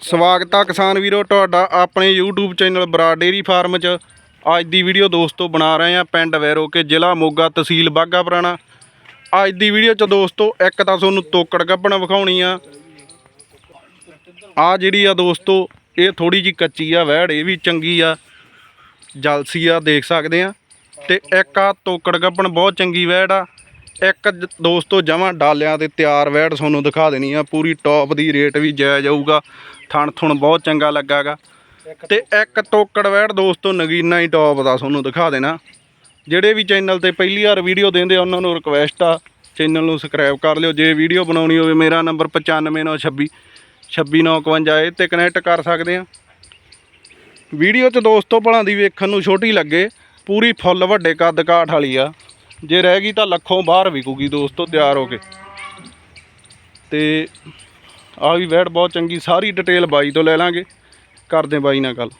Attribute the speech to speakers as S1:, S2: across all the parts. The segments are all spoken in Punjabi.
S1: ਸਵਾਗਤ ਆ ਕਿਸਾਨ ਵੀਰੋ, ਤੁਹਾਡਾ ਆਪਣੇ YouTube ਚੈਨਲ ਬਰਾ ਡੇਰੀ ਫਾਰਮ 'ਚ। ਅੱਜ ਦੀ ਵੀਡੀਓ ਦੋਸਤੋ ਬਣਾ ਰਹੇ ਆ ਪਿੰਡ ਵੈਰੋਕੇ ਜ਼ਿਲ੍ਹਾ ਮੋਗਾ ਤਹਿਸੀਲ ਬਾਗਾ ਪੁਰਾਣਾ। ਅੱਜ ਦੀ ਵੀਡੀਓ 'ਚ ਦੋਸਤੋ ਇੱਕ ਤਾਂ ਤੁਹਾਨੂੰ ਤੋਕੜ ਗੱਭਣ ਵਿਖਾਉਣੀ ਆ। ਆ ਜਿਹੜੀ ਆ ਦੋਸਤੋ, ਇਹ ਥੋੜੀ ਜੀ ਕੱਚੀ ਆ ਵਹਿੜ ਇਹ ਵੀ ਚੰਗੀ ਆ। ਜਲਸੀ ਆ, ਦੇਖ ਸਕਦੇ ਆ। ਤੇ ਇੱਕ ਆ ਤੋਕੜ ਗੱਭਣ ਬਹੁਤ ਚੰਗੀ ਵਹਿੜ ਆ। ਇੱਕ ਦੋਸਤੋ ਜਮਾਂ ਡਾਲਿਆਂ ਤੇ ਤਿਆਰ ਵਹਿੜ ਤੁਹਾਨੂੰ ਦਿਖਾ ਦੇਣੀ ਆ। ਪੂਰੀ ਟੌਪ ਦੀ ਰੇਟ ਵੀ ਜਾਇਜ਼ ਆਊਗਾ। ਥਣ ਥੁਣ ਬਹੁਤ ਚੰਗਾ ਲੱਗਾਗਾ। ਤੇ ਇੱਕ ਤੋਕੜ ਵਹਿੜ ਦੋਸਤੋ ਨਗੀਨਾ ਹੀ ਟੌਪ ਦਾ ਤੁਹਾਨੂੰ ਦਿਖਾ ਦੇਣਾ। ਜਿਹੜੇ ਵੀ ਚੈਨਲ ਤੇ ਪਹਿਲੀ ਵਾਰ ਵੀਡੀਓ ਦਿੰਦੇ ਆ ਉਹਨਾਂ ਨੂੰ ਰਿਕਵੈਸਟ ਆ। ਚੈਨਲ ਨੂੰ ਸਬਸਕ੍ਰਾਈਬ ਕਰ ਲਿਓ। ਜੇ ਵੀਡੀਓ ਬਣਾਉਣੀ ਹੋਵੇ ਮੇਰਾ ਨੰਬਰ 95926 26951 ਇਹ ਤੇ ਕਨੈਕਟ ਕਰ ਸਕਦੇ ਆ। ਵੀਡੀਓ 'ਚ ਦੋਸਤੋ ਭਲਾਂ ਦੀ ਵੇਖਣ ਨੂੰ ਛੋਟੀ ਲੱਗੇ। ਪੂਰੀ ਫੁੱਲ ਵੱਡੇ ਕੱਦ ਕਾਠ ਵਾਲੀ ਆ। ਜੇ ਰਹਿ ਗਈ ਤਾਂ ਲੱਖੋਂ ਬਾਹਰ ਵਿਕੂਗੀ ਦੋਸਤੋ ਤਿਆਰ ਹੋ ਕੇ। ਤੇ ਆ ਵੀ ਵੈੜ ਬਹੁਤ ਚੰਗੀ ਸਾਰੀ ਡਿਟੇਲ ਬਾਈ ਤੋਂ ਲੈ ਲਾਂਗੇ। ਕਰਦੇ ਬਾਈ ਨਾਲ ਗੱਲ।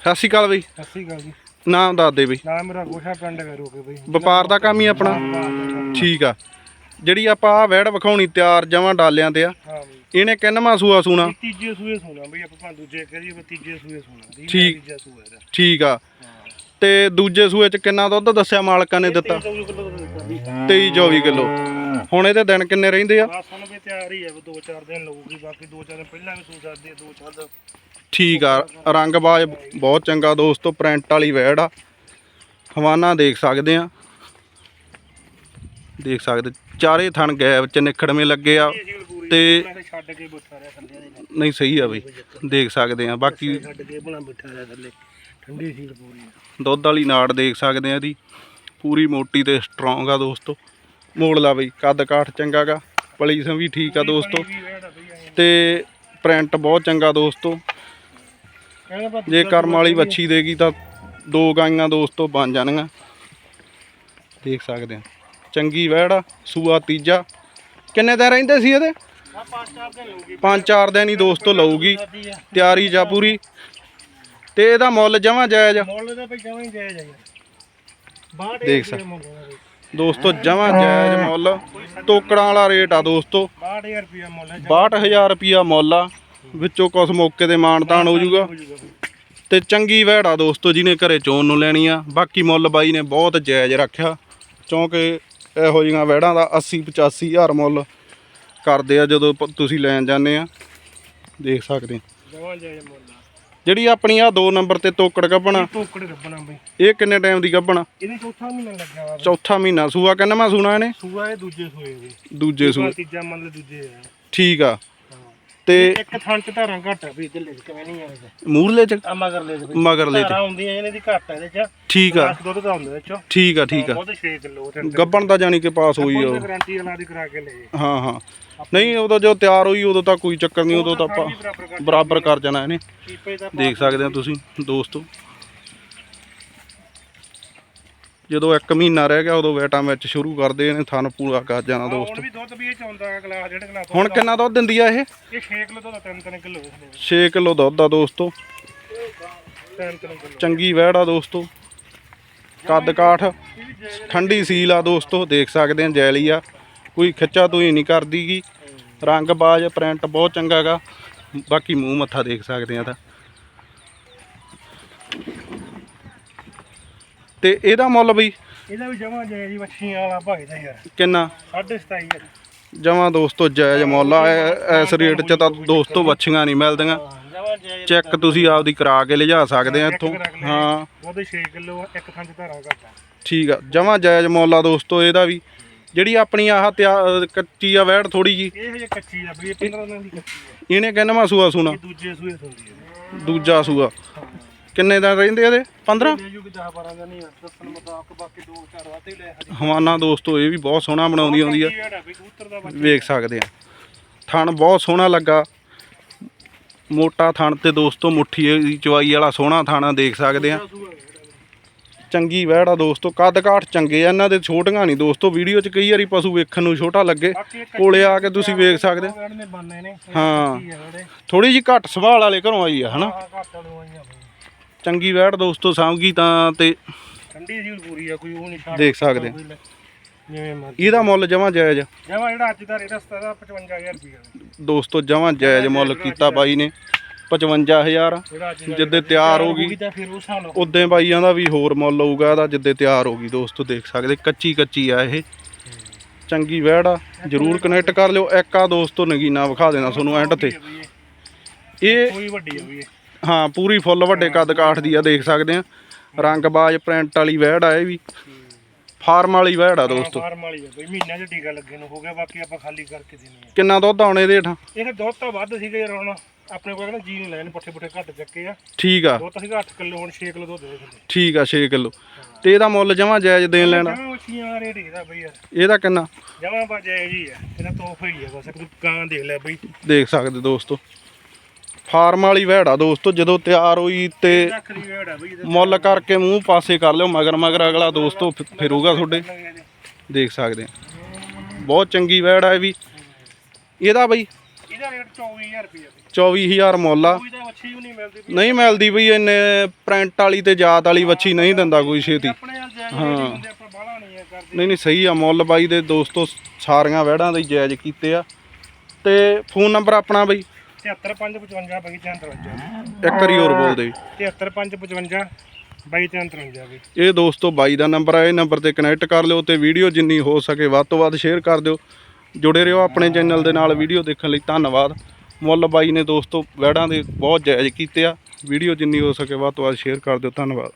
S1: ਸਤਿ ਸ਼੍ਰੀ ਅਕਾਲ ਬਈ।
S2: ਸਤਿ ਸ਼੍ਰੀ ਅਕਾਲ ਜੀ।
S1: ਨਾਮ ਦੱਸ ਦੇ ਬਈ।
S2: ਨਾਮ ਮੇਰਾ ਗੋਸ਼ਾ ਪਿੰਡ ਕਰੋਗੇ ਬਈ।
S1: ਵਪਾਰ ਦਾ ਕੰਮ ਹੀ ਆਪਣਾ? ਠੀਕ ਆ। ਜਿਹੜੀ ਆਪਾਂ ਆ ਵੈੜ ਵਿਖਾਉਣੀ ਤਿਆਰ ਜਮਾਂ ਡਾਲਿਆਂ ਤੇ ਆ।
S2: ਹਾਂ ਬਈ।
S1: ਇਹਨੇ ਕਿੰਨਵਾਂ ਸੂਆ ਸੂਣਾ?
S2: ਤੀਜੇ ਸੂਏ ਸੋਣਾ ਬਈ ਆਪਾਂ ਦੂਜੇ ਕਰੀਏ ਤੀਜੇ ਸੂਏ ਸੋਣਾ।
S1: ਠੀਕ ਆ। ਤੇ ਦੂਜੇ ਸੂਏ ਚ ਕਿੰਨਾ ਦੁੱਧ ਦੱਸਿਆ ਮਾਲਕਾਂ ਨੇ ਦਿੱਤਾ?
S2: 24 ਕਿਲੋ ਦਾ ਦਿੱਤਾ ਬਈ
S1: 23 24 ਕਿਲੋ। ਹੁਣ ਇਹਦੇ ਦਿਨ ਕਿੰਨੇ ਰਹਿੰਦੇ ਆ?
S2: ਬਸ ਹੁਣ ਵੀ ਤਿਆਰ ਹੀ ਹੈ ਵੀ ਦੋ ਚਾਰ ਦਿਨ ਲੱਗੂਗੀ ਬਾਕੀ ਦੋ ਚਾਰ ਦਿਨ ਪਹਿਲਾਂ ਵੀ ਸੂ ਸਕਦੇ ਆ, ਦੋ ਚਾਰ ਦਿਨ।
S1: ਠੀਕ ਆ ਰੰਗਬਾਜ਼ ਬਹੁਤ ਚੰਗਾ ਦੋਸਤੋ ਪ੍ਰਿੰਟ ਵਾਲੀ ਵੈੜ ਆ। ਹਵਾਨਾ ਦੇਖ ਸਕਦੇ ਆ। ਦੇਖ ਸਕਦੇ ਚਾਰੇ ਥਣ ਗੈਬ ਚ ਨਿਖੜਵੇਂ ਲੱਗੇ ਆ ਤੇ
S2: ਛੱਡ ਕੇ ਬਿਠਾ ਥੱਲੇ
S1: ਨਹੀਂ ਸਹੀ ਆ ਬਈ ਦੇਖ ਸਕਦੇ ਆ ਬਾਕੀ
S2: ਛੱਡ ਕੇ ਬਣਾ ਬਿਠਾ ਰਿਹਾ ਥੱਲੇ। ਠੰਡੀ ਸੀਲ ਪੂਰੀ ਹੈ
S1: ਦੁੱਧ ਵਾਲੀ ਨਾੜ ਦੇਖ ਸਕਦੇ ਆ ਇਹਦੀ। ਪੂਰੀ ਮੋਟੀ ਤੇ ਸਟਰੋਂਗ ਆ ਦੋਸਤੋ। ਮੋੜ ਲਾ ਬਈ ਕੱਦ ਕਾਠ ਚੰਗਾ ਗਾ। ਪਲੀਸਮ ਵੀ ਠੀਕ ਆ ਦੋਸਤੋ। ਤੇ ਪ੍ਰਿੰਟ ਬਹੁਤ ਚੰਗਾ ਦੋਸਤੋ। ਜੇ ਕਰਮ ਵਾਲੀ ਵੱਛੀ ਦੇਗੀ ਤਾਂ ਦੋ ਗਾਈਆਂ ਦੋਸਤੋ ਬਣ ਜਾਣਗੀਆਂ ਦੇਖ ਸਕਦੇ ਆ। ਚੰਗੀ ਵਹਿੜ ਆ ਸੂਆ ਤੀਜਾ। ਕਿੰਨੇ ਦਿਨ ਰਹਿੰਦੇ ਸੀ ਇਹਦੇ?
S2: ਆਹ ਪੰਜ ਚਾਰ ਦਿਨ ਲਊਗੀ
S1: ਹੀ ਦੋਸਤੋ ਲਊਗੀ। ਤਿਆਰੀ ਜਾ ਪੂਰੀ। ਤੇ ਇਹਦਾ ਮੁੱਲ ਜਮਾ ਜਾਇਜ਼
S2: ਮੁੱਲ ਦਾ ਬਈ ਜਮਾਂ ਹੀ ਜਾਇਜ਼ ਆ ਯਾਰ।
S1: ਦੇਖ ਸਕ- ਦੋਸਤੋ ਜਮਾ ਜਾਇਜ਼ ਮੁੱਲ। ਤੋਕੜਾਂ ਵਾਲਾ ਰੇਟ ਆ ਦੋਸਤੋ।
S2: 62000 ਰੁਪਿਆ ਮੁੱਲ ਹੈ
S1: 62000 ਰੁਪਿਆ ਮੁੱਲ ਆ। ਵਿੱਚੋਂ ਕੁਛ ਮੌਕੇ ਤੇ ਮਾਨਤਾਨ ਹੋ ਜਾਊਗਾ। ਤੇ ਚੰਗੀ ਵਹਿੜ ਆ ਦੋਸਤੋ ਜਿਹਨੇ ਘਰੇ ਚੋਣ ਨੂੰ ਲੈਣੀ ਆ। ਬਾਕੀ ਮੁੱਲ ਬਾਈ ਨੇ ਬਹੁਤ ਜਾਇਜ਼ ਰੱਖਿਆ। ਕਿਉਂਕਿ ਇਹੋ ਜਿਹੀਆਂ ਵਹਿੜਾਂ ਦਾ 80 85 ਹਜ਼ਾਰ ਮੁੱਲ ਕਰਦੇ ਆ ਜਦੋਂ ਪ- ਤੁਸੀਂ ਲੈਣ ਜਾਂਦੇ ਆ। ਦੇਖ ਸਕਦੇ ਆ।
S2: ਜਮਾਂ ਜਾਇਜ਼ ਮੁੱਲ ਆ।
S1: ਜਿਹੜੀ ਆਪਣੀ ਆ 2 ਨੰਬਰ ਤੇ ਤੋਕੜ ਗੱਭਣਾ।
S2: ਟੋਕੜ ਗੱਬਣਾ ਬਈ।
S1: ਇਹ ਕਿੰਨੇ ਟਾਈਮ ਦੀ ਗੱਭਣਾ?
S2: ਇਹਦੇ ਚੌਥਾ ਮਹੀਨਾ ਲੱਗਿਆ ਵਾ ਬਈ।
S1: ਚੌਥਾ ਮਹੀਨਾ। ਸੂਆ ਕਿੰਨਵਾਂ ਸੂਣਾ ਇਹਨੇ?
S2: ਸੂਆ ਇਹ ਦੂਜੇ ਸੂਏ ਵੀ
S1: ਦੂਜੇ ਸੂ
S2: ਤੀਜਾ ਮੰਨ ਲੈ ਦੂਜੇ ਆ।
S1: ਠੀਕ ਆ। ਤੇ
S2: ਇੱਕ ਥਣ ਚ ਧਾਰਾਂ ਘੱਟ ਆ ਵੀ ਇੱਧਰ ਲੈ ਕਿਵੇਂ ਨਹੀਂ ਆਉਂਦੇ।
S1: ਮੂਰਲੇ ਚ?
S2: ਆ ਮਗਰ ਲੈ ਦੇ
S1: ਮਗਰਲੇ ਚ।
S2: ਧਾਰਾਂ ਹੁੰਦੀਆਂ ਇਹਨੇ ਦੀ ਘੱਟ ਆ ਇਹਦੇ ਚ।
S1: ਠੀਕ ਆ।
S2: 10 ਦੁੱਧ ਦਾ ਹੁੰਦਾ ਵਿੱਚ
S1: ਠੀਕ ਆ ਠੀਕ ਆ।
S2: ਉਹਦੇ 6 ਕਿਲੋ ਤੇ
S1: ਗੱਭਣ ਦਾ ਜਾਨੀ ਕਿ ਪਾਸ ਹੋਈ ਆ ਉਹ।
S2: ਗਾਰੰਟੀ ਵਾਲਾ ਦੀ ਕਰਾ ਕੇ ਲੈ
S1: ਹਾਂ ਹਾਂ। ਨਹੀਂ ਉਦੋਂ ਜੋ ਤਿਆਰ ਹੋਈ ਉਦੋਂ ਤਾਂ ਕੋਈ ਚੱਕਰ ਨਹੀਂ ਉਦੋਂ ਤਾਂ ਆਪਾਂ
S2: ਬਰਾਬਰ ਕਰ
S1: ਬਰਾਬਰ ਕਰ ਜਾਣਾ ਇਹਨੇ।
S2: ਕੀਪੇ ਦਾ
S1: ਦੇਖ ਸਕਦੇ ਹੋ ਤੁਸੀਂ ਦੋਸਤੋ। ਜਦੋਂ 1 ਮਹੀਨਾ ਰਹਿ ਗਿਆ ਉਦੋਂ ਵੈਟਾਂ ਵਿੱਚ ਸ਼ੁਰੂ ਕਰਦੇ ਇਹਨੇ ਥਣ ਪੂਰਾ ਕਰ ਜਾਣਾ
S2: ਹੁਣ
S1: ਦੋਸਤੋ।
S2: ਵੀ ਦੁੱਧ ਵੀ ਇਹ ਚ ਆਉਂਦਾ ਗਲਾਸ ਡੇਢ ਗਲਾਸ
S1: ਹੁਣ ਕਿੰਨਾ ਦੁੱਧ ਦਿੰਦੀ ਆ ਇਹ?
S2: ਇਹ 6 ਕਿਲੋ ਦਾ 3 3 ਕਿਲੋ।
S1: 6 ਕਿਲੋ ਦੁੱਧ ਆ ਦੋਸਤੋ।
S2: 3 3 ਕਿਲੋ।
S1: ਚੰਗੀ ਵੈੜ ਆ ਦੋਸਤੋ। ਕੱਦ ਕਾਠ ਠੰਡੀ ਸੀਲ ਆ ਦੋਸਤੋ ਦੇਖ ਸਕਦੇ ਆ ਜੈਲੀ ਆ। ਕੋਈ ਖਿੱਚਾ ਤੂੰ ਨਹੀਂ ਕਰਦੀਗੀ ਰੰਗ ਬਾਜ ਪ੍ਰਿੰਟ ਬਹੁਤ ਚੰਗਾ ਗਾ। ਬਾਕੀ ਮੂੰਹ ਮੱਥਾ ਦੇਖ ਸਕਦੇ ਆ ਤਾਂ। ਤੇ ਇਹਦਾ ਮੁੱਲ ਬਈ?
S2: ਇਹਦਾ ਵੀ ਜਮਾ ਜਾਇਜ਼ ਹੀ ਵੱਛੀਆਂ ਵਾਲਾ ਭਾਈ ਦਾ ਯਾਰ।
S1: ਕਿੰਨਾ?
S2: 27000
S1: ਜਮਾਂ ਦੋਸਤੋ ਜਾਇਜ਼ ਮੁੱਲ ਆ ਇਸ ਰੇਟ 'ਚ ਤਾਂ ਦੋਸਤੋ ਵੱਛੀਆਂ ਨਹੀਂ ਮਿਲਦੀਆਂ। ਚੈੱਕ ਤੁਸੀਂ ਆਪਦੀ ਕਰਾ ਕੇ ਲਿਜਾ ਸਕਦੇ ਆ ਇੱਥੋਂ। ਹਾਂ।
S2: ਉਹਦੇ 6 ਕਿਲੋ ਇੱਕ ਥਾਂ ਚ ਧਾਰਾ ਘੱਟ ਆ
S1: ਠੀਕ ਆ ਜਮਾਂ ਜਾਇਜ਼ ਮੁੱਲ ਆ ਦੋਸਤੋ ਇਹਦਾ ਵੀ। ਜਿਹੜੀ ਆਪਣੀ ਆਹ ਕੱਚੀ ਆ ਵੈੜ ਥੋੜੀ ਜੀ।
S2: ਇਹ ਹਜੇ ਕੱਚੀ ਆ ਬਈ ਇਹ 15 ਦਿਨ ਦੀ ਕੱਚੀ ਆ।
S1: ਇਹਨੇ ਕਿੰਨਵਾਂ ਸੂਆ ਸੁਣਾ?
S2: ਦੂਜੇ ਸੂਏ ਹੁੰਦੀ ਹੈ
S1: ਦੂਜਾ ਸੂਆ। ਕਿੰਨੇ ਦਿਨ ਰਹਿੰਦੇ ਇਹਦੇ? 15
S2: ਲੈ ਜੂ ਕਿ 10 12 ਦਿਨ ਹੀ ਆ ਦੱਸਣ ਮੁਤਾਬਕ ਬਾਕੀ ਦੋ ਚਾਰ ਵਾਤੇ ਲੈ ਹਜੇ।
S1: ਹਵਾਨਾ ਦੋਸਤੋ ਇਹ ਵੀ ਬਹੁਤ ਸੋਹਣਾ ਬਣਾਉਂਦੀ ਆਉਂਦੀ ਆ।
S2: ਕਬੂਤਰ ਦਾ ਬੱਚਾ।
S1: ਵੇਖ ਸਕਦੇ ਆ। ਥਣ ਬਹੁਤ ਸੋਹਣਾ ਲੱਗਾ। ਮੋਟਾ ਥਣ ਤੇ ਦੋਸਤੋ ਮੁੱਠੀ ਦੀ ਚਵਾਈ ਵਾਲਾ ਸੋਹਣਾ ਥਾਣਾ ਦੇਖ ਸਕਦੇ ਆ। ਚੰਗੀ ਵਹਿੜ ਦੋਸਤੋ ਕੱਦ ਕਾਠ ਚੰਗੇ ਆ ਇਹਨਾਂ ਦੇ ਛੋਟੀਆਂ ਨਹੀਂ ਦੋਸਤੋ ਵੀਡੀਓ 'ਚ ਕਈ ਵਾਰੀ ਪਸ਼ੂ ਵੇਖਣ ਨੂੰ ਛੋਟਾ ਲੱਗੇ। ਕੋਲੇ ਆ ਕੇ ਤੁਸੀਂ ਵੇਖ ਸਕਦੇ ਹਾਂ। ਥੋੜੀ ਜੀ ਘੱਟ ਸੁਭਾਅ ਵਾਲੇ ਘਰੋਂ ਆਈ ਆ ਹਨਾ? ਚੰਗੀ ਵਹਿੜ ਦੋਸਤੋ ਸਾਂਭਗੀ ਤਾਂ ਤੇ
S2: ਠੰਡੀ ਸੀ ਪੂਰੀ ਆ ਕੋਈ ਉਹ ਨਹੀਂ ਛੱਡ
S1: ਦੇਖ ਸਕਦੇ। ਆ।
S2: ਜਿਵੇਂ ਮਰਜ਼ੀ।
S1: ਇਹਦਾ ਮੁੱਲ ਜਮਾਂ ਜਾਇਜ਼
S2: ਜਮਾ ਜਿਹੜਾ ਅੱਜ ਦਾ ਰੇਟ ਸਤਾ ਦਾ 55000 ਰੁਪਏ
S1: ਦੋਸਤੋ ਜਮਾਂ ਜਾਇਜ਼ ਮੁੱਲ ਕੀਤਾ ਬਾਈ ਨੇ 55000
S2: ਜਿਹੜਾ ਅੱਜ ਦਾ
S1: ਜਿੱਦੇ ਤਿਆਰ ਹੋ ਗਈ।
S2: ਤਾਂ ਫਿਰ ਉਸ ਹਿਸਾਬ ਨਾਲ
S1: ਉਦੋਂ ਬਾਈਆਂ ਦਾ ਵੀ ਹੋਰ ਮੁੱਲ ਹੋਊਗਾ ਇਹਦਾ ਜਿੱਦੇ ਤਿਆਰ ਹੋ ਗਈ ਦੋਸਤੋ ਦੇਖ ਸਕਦੇ ਕੱਚੀ ਕੱਚੀ ਆ ਇਹ। ਚੰਗੀ ਵਹਿੜ ਆ ਜਰੂਰ ਕਨੈਕਟ ਕਰ ਲਿਓ। ਇੱਕ ਆ ਦੋਸਤੋ ਨਗੀਨਾ ਵਿਖਾ ਦੇਣਾ ਤੁਹਾਨੂੰ ਐਂਡ ਤੇ। ਇਹ
S2: ਕੋਈ ਵੱਡੀ ਆ ਵੀ ਇਹ।
S1: ਹਾਂ ਪੂਰੀ ਫੁੱਲ ਵੱਡੇ ਕੱਦ ਕਾਠ ਦੀ ਆ ਦੇਖ ਸਕਦੇ ਆ। ਰੰਗਬਾਜ਼ ਪ੍ਰਿੰਟ ਵਾਲੀ ਵਹਿੜ ਆ ਇਹ ਵੀ। ਫਾਰਮ ਵਾਲੀ ਵਹਿੜ ਆ ਦੋਸਤੋ।
S2: ਫਾਰਮ ਵਾਲੀ ਆ ਬਈ ਮਹੀਨਾ ਚ ਟੀਕਾ ਲੱਗੇ ਨੂੰ ਹੋ ਗਿਆ ਬਾਕੀ ਆਪਾਂ ਖਾਲੀ ਕਰਕੇ ਦੇਣੀ ਆ।
S1: ਕਿੰਨਾ ਦੁੱਧ ਆਉਣੇ ਦੇ ਹੇਠਾਂ?
S2: ਇਹ ਦੁੱਧ ਤਾਂ ਵੱਧ ਸੀਗੇ ਯਾਰ ਹੁਣ ਆਪਣੇ ਕੋਲ ਨਾ ਜੀ ਨਹੀਂ ਲੈਣ ਪੱਠੇ ਪੁੱਠੇ ਘੱਟ ਚੱਕੇ ਆ।
S1: ਠੀਕ ਆ।
S2: ਦੁੱਧ ਤਾਂ ਸੀਗਾ 8 ਕਿਲੋ ਹੁਣ 6 ਕਿਲੋ ਦੁੱਧ ਦੇ ਥੱਲੇ
S1: ਠੀਕ ਆ 6 ਕਿਲੋ। ਤੇ ਇਹਦਾ ਮੁੱਲ ਜਮਾਂ ਜਾਇਜ਼ ਦੇਣ ਲੈਣਾ?
S2: ਰੇਟ ਇਹਦਾ ਬਈ ਯਾਰ।
S1: ਇਹਦਾ ਕਿੰਨਾ?
S2: ਜਮਾ ਬਾਜੇ ਜੀ ਆ ਇਹਦਾ ਤੋਹਫਾ ਹੀ ਆ ਬਸ ਤੂੰ ਕਾਂ ਦੇਖ ਲੈ ਬਈ।
S1: ਦੇਖ ਸਕਦੇ ਦੋਸਤੋ। ਫਾਰਮ ਵਾਲੀ ਵਹਿੜ ਆ ਦੋਸਤੋ ਜਦੋਂ ਤਿਆਰ ਹੋਈ ਤੇ ਮੁੱਲ ਕਰਕੇ ਮੂੰਹ ਪਾਸੇ ਕਰ ਲਿਓ ਮਗਰ ਮਗਰ ਅਗਲਾ ਦੋਸਤੋ ਫਿਰੂਗਾ ਤੁਹਾਡੇ। ਦੇਖ ਸਕਦੇ ਆ। ਬਹੁਤ ਚੰਗੀ ਵਹਿੜ ਆ ਇਹ ਵੀ। ਇਹਦਾ ਬਈ
S2: ਇਹਦਾ ਰੇਟ 24000 ਰੁਪਏ ਆ
S1: 24000 ਮੁੱਲ ਆ।
S2: ਨਹੀਂ ਮਿਲਦੀ
S1: ਬਈ। ਇੰਨੇ ਪ੍ਰਿੰਟ ਵਾਲੀ ਤੇ ਜਾਤ ਵਾਲੀ ਵੱਛੀ ਨਹੀਂ ਦਿੰਦਾ ਕੋਈ ਛੇਤੀ।
S2: ਹੀ। ਨਹੀਂ
S1: ਨਹੀਂ ਸਹੀ ਆ ਮੁੱਲ ਬਾਈ ਦੇ ਦੋਸਤੋ ਸਾਰੀਆਂ ਵਹਿੜਾਂ ਦੇ ਜਾਇਜ਼ ਕੀਤੇ ਆ। ਤੇ ਫੋਨ ਨੰਬਰ ਆਪਣਾ ਬਈ
S2: 73555 ਬਈ 353
S1: ਇੱਕ ਵਾਰੀ ਹੋਰ ਬੋਲ ਦੇ।
S2: 73555 ਬਾਈ 353 ਬਈ
S1: ਇਹ ਦੋਸਤੋ ਬਾਈ ਦਾ ਨੰਬਰ ਆ ਇਹ ਨੰਬਰ ਤੇ ਕਨੈਕਟ ਕਰ ਲਿਓ ਤੇ ਵੀਡੀਓ ਜਿੰਨੀ ਹੋ ਸਕੇ ਵੱਧ ਤੋਂ ਵੱਧ ਸ਼ੇਅਰ ਕਰ ਦਿਓ। ਜੁੜੇ ਰਹੋ ਆਪਣੇ ਚੈਨਲ ਦੇ ਨਾਲ ਵੀਡੀਓ ਦੇਖਣ ਲਈ ਧੰਨਵਾਦ। ਮੁੱਲ ਬਾਈ ਨੇ ਦੋਸਤੋ ਵਹਿੜਾਂ ਦੇ ਬਹੁਤ ਜਾਇਜ਼ ਕੀਤੇ ਆ। ਵੀਡੀਓ ਜਿੰਨੀ ਹੋ ਸਕੇ ਵੱਧ ਤੋਂ ਵੱਧ ਸ਼ੇਅਰ ਕਰ ਦਿਓ ਧੰਨਵਾਦ।